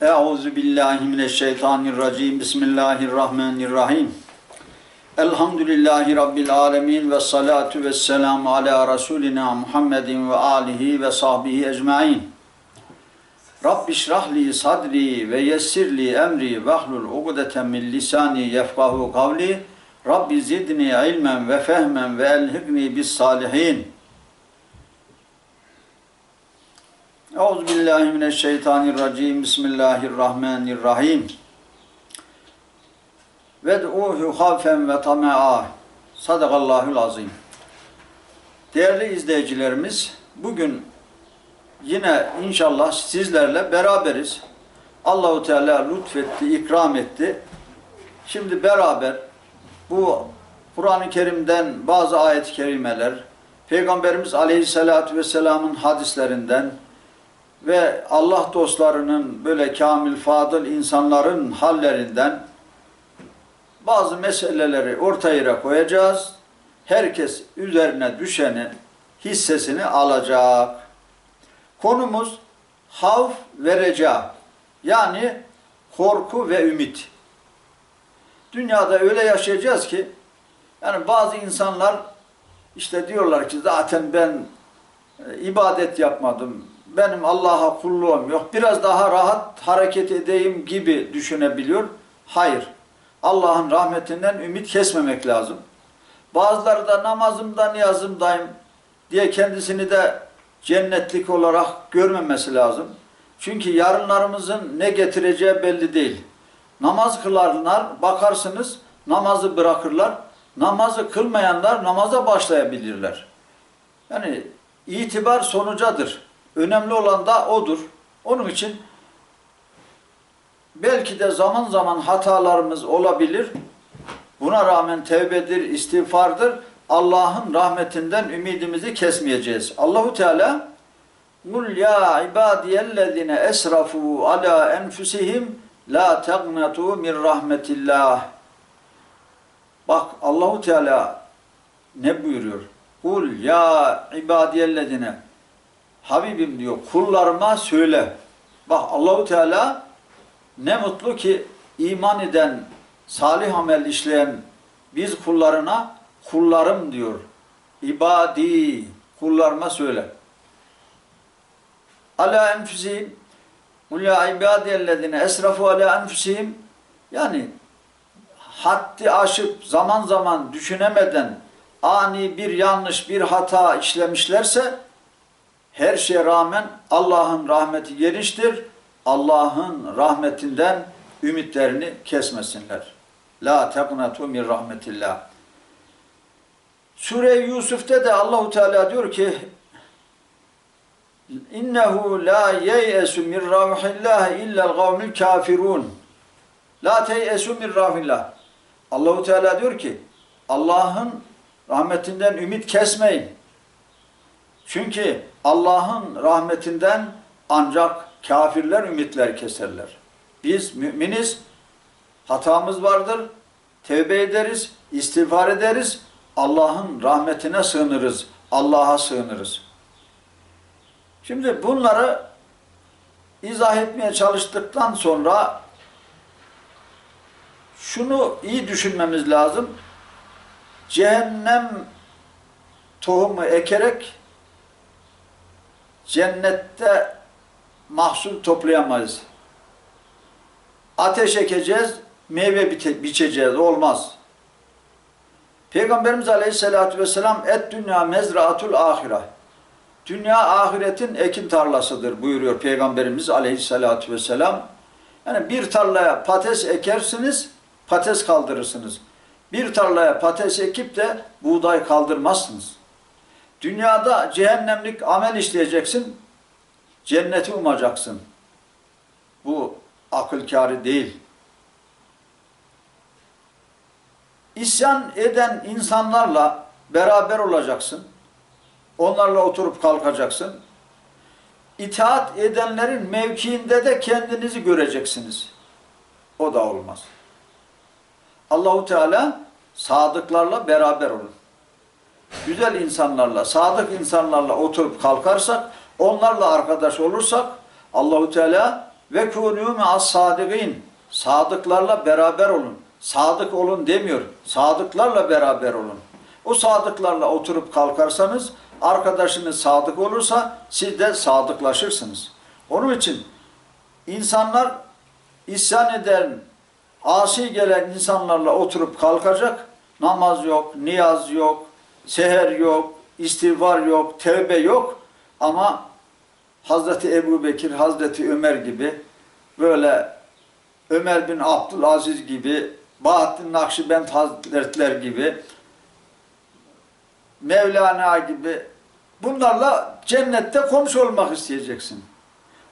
Euzu billahi mineşşeytanirracim. Bismillahirrahmanirrahim. Elhamdülillahi rabbil alamin ve salatu vesselamu ala rasulina Muhammedin ve alihi ve sahbihi ecmaîn. Rabbi şrah sadri ve yessir emri ve hlul ugdeten min lisani yefkahu kavli. Rabbi zidni ilmen ve fehmen ve elhikni bis salihin. Euzu billahi mineşşeytanirracim. Bismillahirrahmanirrahim. Ved'uhu hafen ve tama'a. Sadakallahul azim. Değerli izleyicilerimiz, bugün yine inşallah sizlerle beraberiz. Allahu Teala lütfetti, ikram etti. Şimdi beraber bu Kur'an-ı Kerim'den bazı ayet-i kerimeler, Peygamberimiz Aleyhisselatü Vesselam'ın hadislerinden, ve Allah dostlarının böyle kamil, fadıl insanların hallerinden bazı meseleleri ortaya koyacağız. Herkes üzerine düşeni, hissesini alacak. Konumuz havf ve. Yani korku ve ümit. Dünyada öyle yaşayacağız ki yani bazı insanlar işte diyorlar ki zaten ben e, ibadet yapmadım, benim Allah'a kulluğum yok, biraz daha rahat hareket edeyim gibi düşünebiliyor. Hayır. Allah'ın rahmetinden ümit kesmemek lazım. Bazıları da namazımda niyazımdayım diye kendisini de cennetlik olarak görmemesi lazım. Çünkü yarınlarımızın ne getireceği belli değil. Namaz kılarlar, bakarsınız namazı bırakırlar. Namazı kılmayanlar namaza başlayabilirler. Yani itibar sonucadır. Önemli olan da odur. Onun için belki de zaman zaman hatalarımız olabilir. Buna rağmen tevbedir, istiğfardır. Allah'ın rahmetinden ümidimizi kesmeyeceğiz. Allahu Teala Kul ya ibadiyellezine esrafu ala enfusihim la tegnatu min rahmetillah. Bak Allahu Teala ne buyuruyor? Kul ya ibadiyellezine Habibim diyor kullarıma söyle. Bak Allahu Teala ne mutlu ki iman eden, salih amel işleyen biz kullarına kullarım diyor. İbadi kullarıma söyle. Ala enfusihim Kul ya ibadiyellezine esrafu ala enfusihim yani haddi aşıp zaman zaman düşünemeden ani bir yanlış bir hata işlemişlerse her şeye rağmen Allah'ın rahmeti geniştir. Allah'ın rahmetinden ümitlerini kesmesinler. La teknatu min rahmetillah. Sure Yusuf'te de Allahu Teala diyor ki İnnehu la yeyesu min rahillah illa'l kavmil kafirun. La teyesu min rahillah. Allahu Teala diyor ki Allah'ın rahmetinden ümit kesmeyin. Çünkü Allah'ın rahmetinden ancak kafirler ümitler keserler. Biz müminiz, hatamız vardır, tevbe ederiz, istiğfar ederiz, Allah'ın rahmetine sığınırız, Allah'a sığınırız. Şimdi bunları izah etmeye çalıştıktan sonra şunu iyi düşünmemiz lazım. Cehennem tohumu ekerek cennette mahsul toplayamayız. Ateş ekeceğiz, meyve biçeceğiz. Olmaz. Peygamberimiz Aleyhisselatü Vesselam et dünya mezraatul ahire. Dünya ahiretin ekin tarlasıdır buyuruyor Peygamberimiz Aleyhisselatü Vesselam. Yani bir tarlaya patates ekersiniz, patates kaldırırsınız. Bir tarlaya patates ekip de buğday kaldırmazsınız. Dünyada cehennemlik amel işleyeceksin, cenneti umacaksın. Bu akıl kârı değil. İsyan eden insanlarla beraber olacaksın. Onlarla oturup kalkacaksın. İtaat edenlerin mevkiinde de kendinizi göreceksiniz. O da olmaz. Allahu Teala sadıklarla beraber olun güzel insanlarla, sadık insanlarla oturup kalkarsak, onlarla arkadaş olursak Allahu Teala Ve kûnû me'as sâdıgîn. Sadıklarla beraber olun. Sadık olun demiyor. Sadıklarla beraber olun. O sadıklarla oturup kalkarsanız, arkadaşınız sadık olursa siz de sadıklaşırsınız. Onun için insanlar isyan eden, asi gelen insanlarla oturup kalkacak. Namaz yok, niyaz yok, seher yok, istiğfar yok, tevbe yok. Ama Hazreti Ebu Bekir, Hazreti Ömer gibi böyle Ömer bin Abdülaziz gibi, Bahattin Nakşibend Hazretler gibi, Mevlana gibi bunlarla cennette komşu olmak isteyeceksin.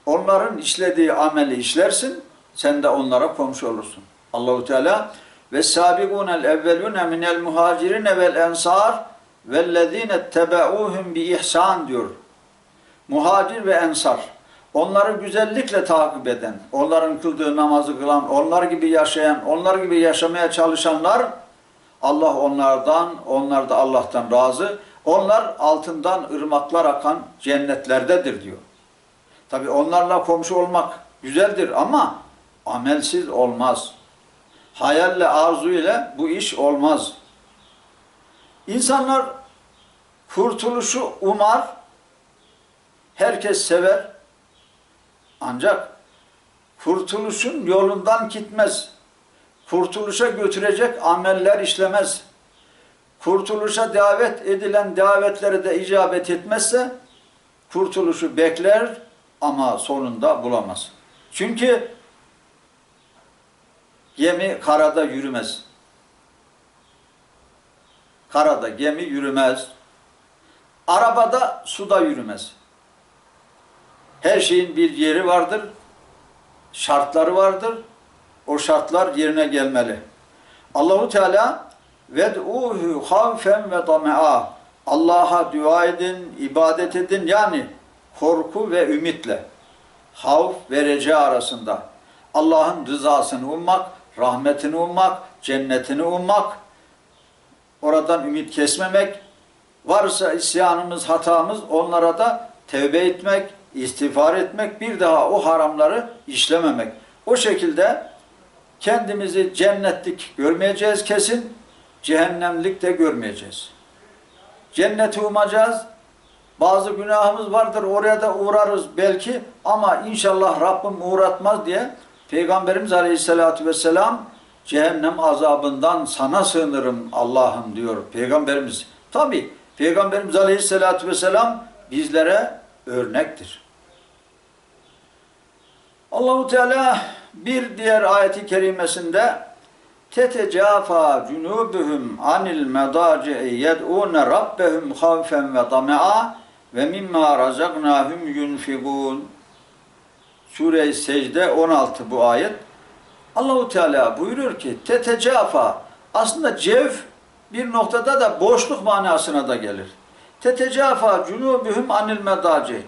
Onların işlediği ameli işlersin, sen de onlara komşu olursun. Allahu Teala ve sabiqunel evvelune minel muhacirin vel ensar vellezine tebauhum bi ihsan diyor. Muhacir ve ensar. Onları güzellikle takip eden, onların kıldığı namazı kılan, onlar gibi yaşayan, onlar gibi yaşamaya çalışanlar Allah onlardan, onlar da Allah'tan razı. Onlar altından ırmaklar akan cennetlerdedir diyor. Tabi onlarla komşu olmak güzeldir ama amelsiz olmaz. Hayalle, arzu ile bu iş olmaz. İnsanlar kurtuluşu umar, herkes sever. Ancak kurtuluşun yolundan gitmez. Kurtuluşa götürecek ameller işlemez. Kurtuluşa davet edilen davetlere de icabet etmezse kurtuluşu bekler ama sonunda bulamaz. Çünkü gemi karada yürümez. Karada gemi yürümez. Arabada suda yürümez. Her şeyin bir yeri vardır, şartları vardır. O şartlar yerine gelmeli. Allahu Teala ved'uhu havfen ve tamea. Allah'a dua edin, ibadet edin yani korku ve ümitle. Havf ve reca arasında. Allah'ın rızasını ummak, rahmetini ummak, cennetini ummak, oradan ümit kesmemek, varsa isyanımız, hatamız onlara da tevbe etmek, istiğfar etmek, bir daha o haramları işlememek. O şekilde kendimizi cennetlik görmeyeceğiz kesin, cehennemlik de görmeyeceğiz. Cenneti umacağız, bazı günahımız vardır, oraya da uğrarız belki ama inşallah Rabbim uğratmaz diye Peygamberimiz Aleyhisselatü Vesselam cehennem azabından sana sığınırım Allah'ım diyor Peygamberimiz. Tabi Peygamberimiz Aleyhisselatü Vesselam bizlere örnektir. Allahu Teala bir diğer ayeti kerimesinde tetecafa cunubuhum anil medaci'i yed'une rabbehum havfen ve tamea ve mimma razaknahum yunfigun Sure-i Secde 16 bu ayet. Allahu Teala buyuruyor ki tetecafa aslında cev bir noktada da boşluk manasına da gelir. Tetecafa cunubuhum anil medaci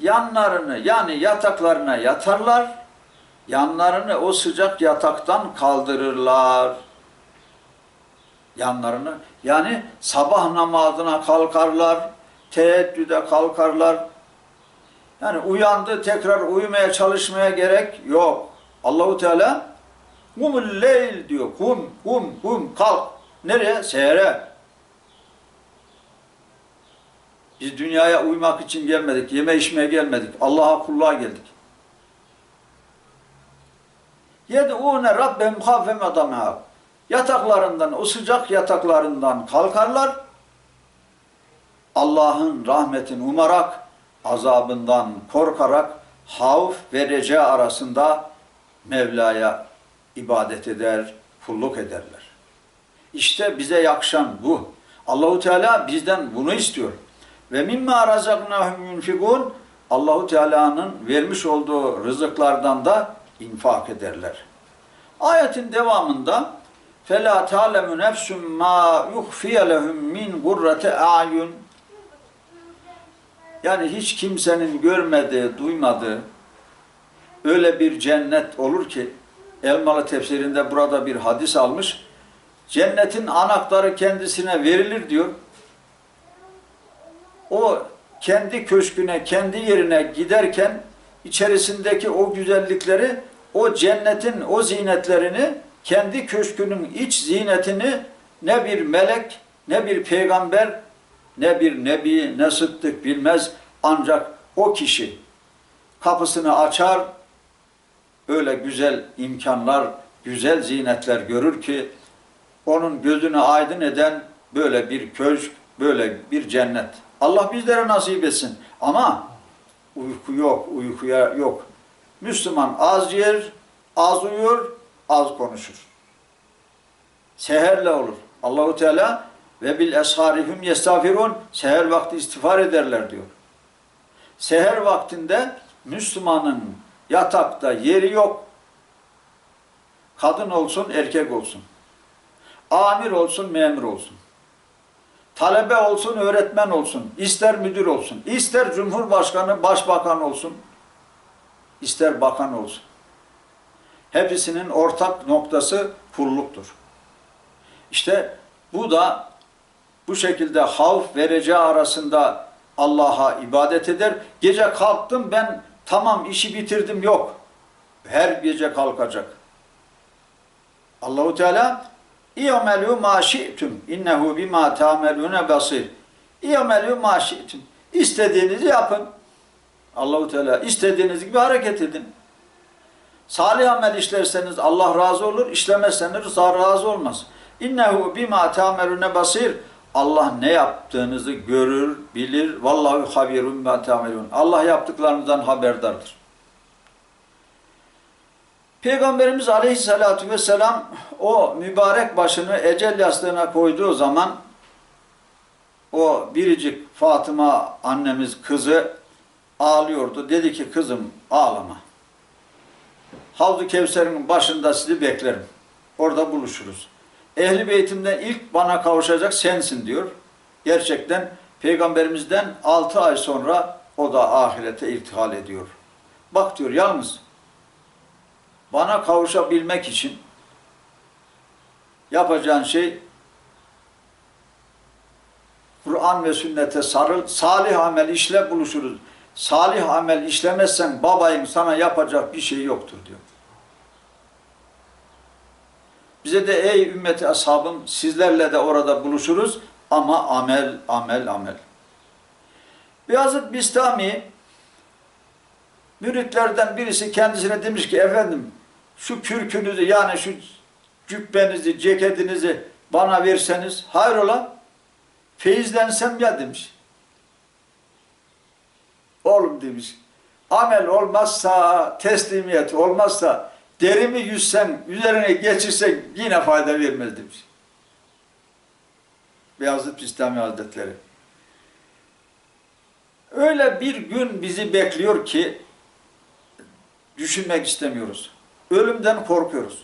yanlarını yani yataklarına yatarlar yanlarını o sıcak yataktan kaldırırlar. Yanlarını yani sabah namazına kalkarlar, teheccüde kalkarlar. Yani uyandı tekrar uyumaya çalışmaya gerek yok. Allahu Teala kumul leyl diyor. Kum, kum, kum kalk. Nereye? Sehre. Biz dünyaya uymak için gelmedik. Yeme içmeye gelmedik. Allah'a kulluğa geldik. Yed'ûne rabbem hâfem adamâ. Yataklarından, o sıcak yataklarından kalkarlar. Allah'ın rahmetini umarak, azabından korkarak, havf ve reca arasında Mevla'ya ibadet eder, kulluk ederler. İşte bize yakışan bu. Allahu Teala bizden bunu istiyor. Ve mimma razaknahum yunfikun Allahu Teala'nın vermiş olduğu rızıklardan da infak ederler. Ayetin devamında fela ta'lemu nefsun ma yukhfiye lehum min gurrati ayun yani hiç kimsenin görmediği, duymadığı öyle bir cennet olur ki Elmalı tefsirinde burada bir hadis almış. Cennetin anahtarı kendisine verilir diyor. O kendi köşküne, kendi yerine giderken içerisindeki o güzellikleri, o cennetin o zinetlerini, kendi köşkünün iç zinetini ne bir melek, ne bir peygamber, ne bir nebi, ne sıddık bilmez. Ancak o kişi kapısını açar, öyle güzel imkanlar, güzel zinetler görür ki onun gözünü aydın eden böyle bir köşk, böyle bir cennet. Allah bizlere nasip etsin. Ama uyku yok, uykuya yok. Müslüman az yer, az uyur, az konuşur. Seherle olur. Allahu Teala ve bil esharihum yestafirun seher vakti istiğfar ederler diyor. Seher vaktinde Müslümanın yatakta yeri yok. Kadın olsun, erkek olsun. Amir olsun, memur olsun. Talebe olsun, öğretmen olsun. ister müdür olsun. ister cumhurbaşkanı, başbakan olsun. ister bakan olsun. Hepsinin ortak noktası kulluktur. İşte bu da bu şekilde havf vereceği arasında Allah'a ibadet eder. Gece kalktım ben tamam işi bitirdim yok. Her gece kalkacak. Allahu Teala İ'melû mâ şi'tum innehu bimâ ta'melûne basir. İ'melû mâ şi'tum. İstediğinizi yapın. Allahu Teala istediğiniz gibi hareket edin. Salih amel işlerseniz Allah razı olur, işlemezseniz razı olmaz. İnnehu bima ta'melune basir. Allah ne yaptığınızı görür, bilir. Vallahu habirun bima ta'melun. Allah yaptıklarınızdan haberdardır. Peygamberimiz aleyhissalatu vesselam o mübarek başını ecel yastığına koyduğu zaman o biricik Fatıma annemiz kızı ağlıyordu. Dedi ki kızım ağlama. Havzu Kevser'in başında sizi beklerim. Orada buluşuruz. Ehli beytimden ilk bana kavuşacak sensin diyor. Gerçekten peygamberimizden 6 ay sonra o da ahirete irtihal ediyor. Bak diyor yalnız bana kavuşabilmek için yapacağın şey Kur'an ve sünnete sarıl, salih amel işle buluşuruz. Salih amel işlemezsen babayım sana yapacak bir şey yoktur diyor. Bize de ey ümmeti ashabım sizlerle de orada buluşuruz ama amel, amel, amel. Beyazıt Bistami müritlerden birisi kendisine demiş ki efendim şu kürkünüzü yani şu cübbenizi, ceketinizi bana verseniz hayrola feyizlensem ya demiş. Oğlum demiş amel olmazsa teslimiyet olmazsa derimi yüzsen üzerine geçirsen yine fayda vermez demiş. Beyazıt Bistami Hazretleri. Öyle bir gün bizi bekliyor ki düşünmek istemiyoruz. Ölümden korkuyoruz.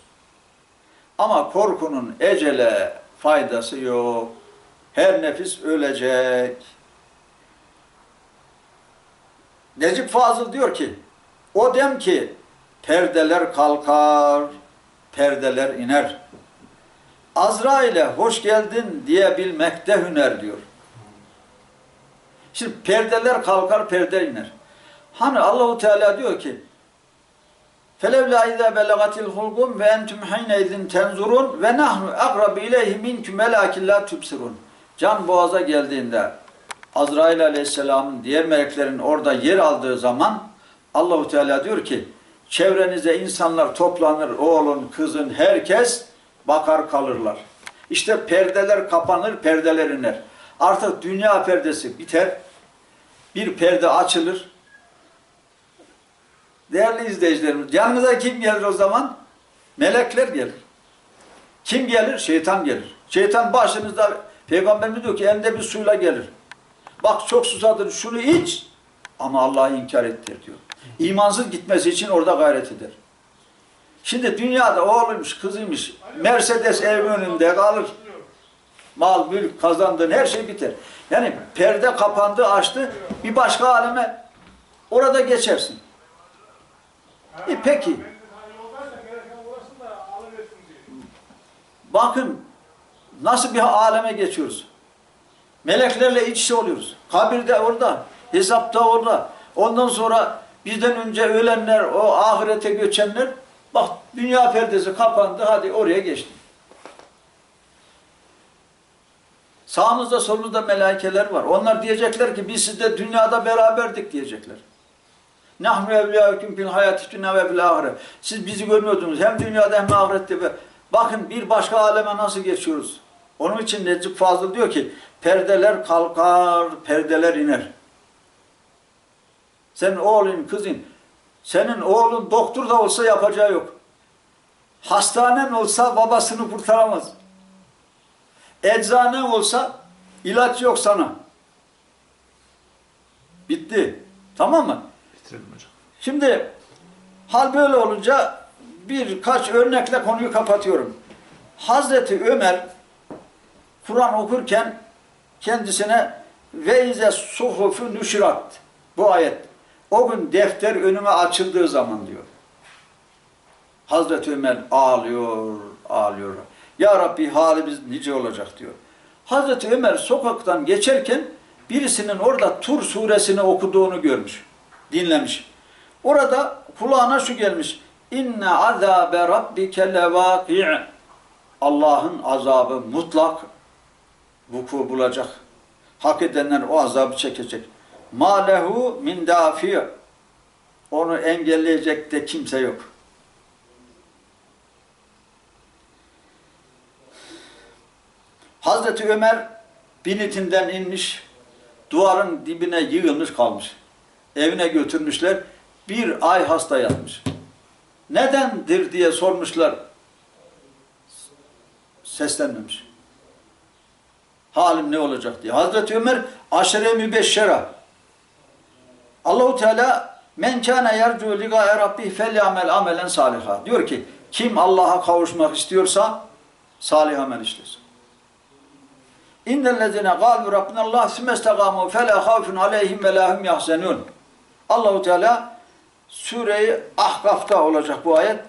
Ama korkunun ecele faydası yok. Her nefis ölecek. Necip Fazıl diyor ki, o dem ki perdeler kalkar, perdeler iner. Azrail'e hoş geldin diyebilmekte hüner diyor. Şimdi perdeler kalkar, perde iner. Hani Allahu Teala diyor ki فَلَوْلَا اِذَا بَلَغَتِ الْخُلْقُمْ وَاَنْتُمْ حِينَيْذٍ تَنْزُرُونَ وَنَحْنُ اَقْرَبِ اِلَيْهِ مِنْكُمْ وَلَاكِنْ لَا تُبْصِرُونَ Can boğaza geldiğinde Azrail Aleyhisselam'ın diğer meleklerin orada yer aldığı zaman Allahu Teala diyor ki çevrenize insanlar toplanır, oğlun, kızın, herkes bakar kalırlar. İşte perdeler kapanır, perdeler iner. Artık dünya perdesi biter, bir perde açılır. Değerli izleyicilerimiz, yanınıza kim gelir o zaman? Melekler gelir. Kim gelir? Şeytan gelir. Şeytan başınızda, Peygamberimiz diyor ki elinde bir suyla gelir. Bak çok susadın şunu iç ama Allah'ı inkar ettir diyor. İmansız gitmesi için orada gayret eder. Şimdi dünyada oğluymuş, kızıymış, Mercedes ev önünde kalır. Mal, mülk, kazandığın her şey biter. Yani perde kapandı, açtı, bir başka aleme orada geçersin. E peki, bakın nasıl bir aleme geçiyoruz. Meleklerle iç içe oluyoruz. Kabirde orada, hesapta orada. Ondan sonra bizden önce ölenler, o ahirete göçenler, bak dünya perdesi kapandı, hadi oraya geçti. Sağımızda solumuzda melaikeler var. Onlar diyecekler ki biz sizde dünyada beraberdik diyecekler. Nahnu evliyâküm fil hayati dünya ve fil ahire. Siz bizi görmüyordunuz hem dünyada hem ahirette. Bakın bir başka aleme nasıl geçiyoruz. Onun için Necip Fazıl diyor ki perdeler kalkar, perdeler iner. Senin oğlun, kızın, senin oğlun doktor da olsa yapacağı yok. Hastanen olsa babasını kurtaramaz. Eczane olsa ilaç yok sana. Bitti. Tamam mı? Bitirelim hocam. Şimdi hal böyle olunca birkaç örnekle konuyu kapatıyorum. Hazreti Ömer Kur'an okurken kendisine ve ize suhufu nüşrat bu ayet. O gün defter önüme açıldığı zaman diyor. Hazreti Ömer ağlıyor, ağlıyor. Ya Rabbi halimiz nice olacak diyor. Hazreti Ömer sokaktan geçerken birisinin orada Tur suresini okuduğunu görmüş, dinlemiş. Orada kulağına şu gelmiş. İnne azabe rabbike levâki' Allah'ın azabı mutlak vuku bulacak. Hak edenler o azabı çekecek. Lehu min dafi' Onu engelleyecek de kimse yok. Hazreti Ömer binitinden inmiş, duvarın dibine yığılmış kalmış. Evine götürmüşler, bir ay hasta yatmış. Nedendir diye sormuşlar. Seslenmemiş. Halim ne olacak diye. Hazreti Ömer aşire mübeşşera. Allahu Teala men kana yercu liqa rabbih felyamel amelen saliha. Diyor ki kim Allah'a kavuşmak istiyorsa salih amel işlesin. İnnellezine galu Rabbina Allah sümestagamu fela havfun aleyhim ve lahum yahzenun. Allahu Teala Sure-i Ahkaf'ta olacak bu ayet.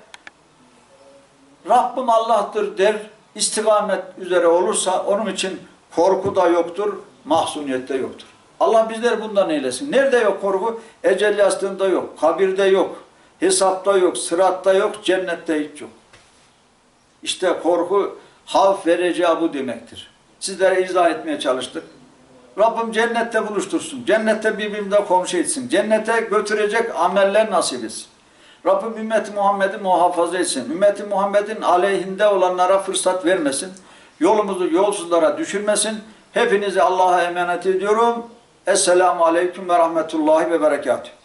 Rabbim Allah'tır der, istikamet üzere olursa onun için korku da yoktur, mahzuniyet de yoktur. Allah bizler bundan eylesin. Nerede yok korku? Ecel yastığında yok, kabirde yok, hesapta yok, sıratta yok, cennette hiç yok. İşte korku havf vereceği bu demektir. Sizlere izah etmeye çalıştık. Rabbim cennette buluştursun. Cennette birbirimize komşu etsin. Cennete götürecek ameller nasip etsin. Rabbim ümmeti Muhammed'i muhafaza etsin. Ümmeti Muhammed'in aleyhinde olanlara fırsat vermesin. Yolumuzu yolsuzlara düşürmesin. Hepinizi Allah'a emanet ediyorum. Esselamu Aleyküm ve Rahmetullahi ve Berekatuhu.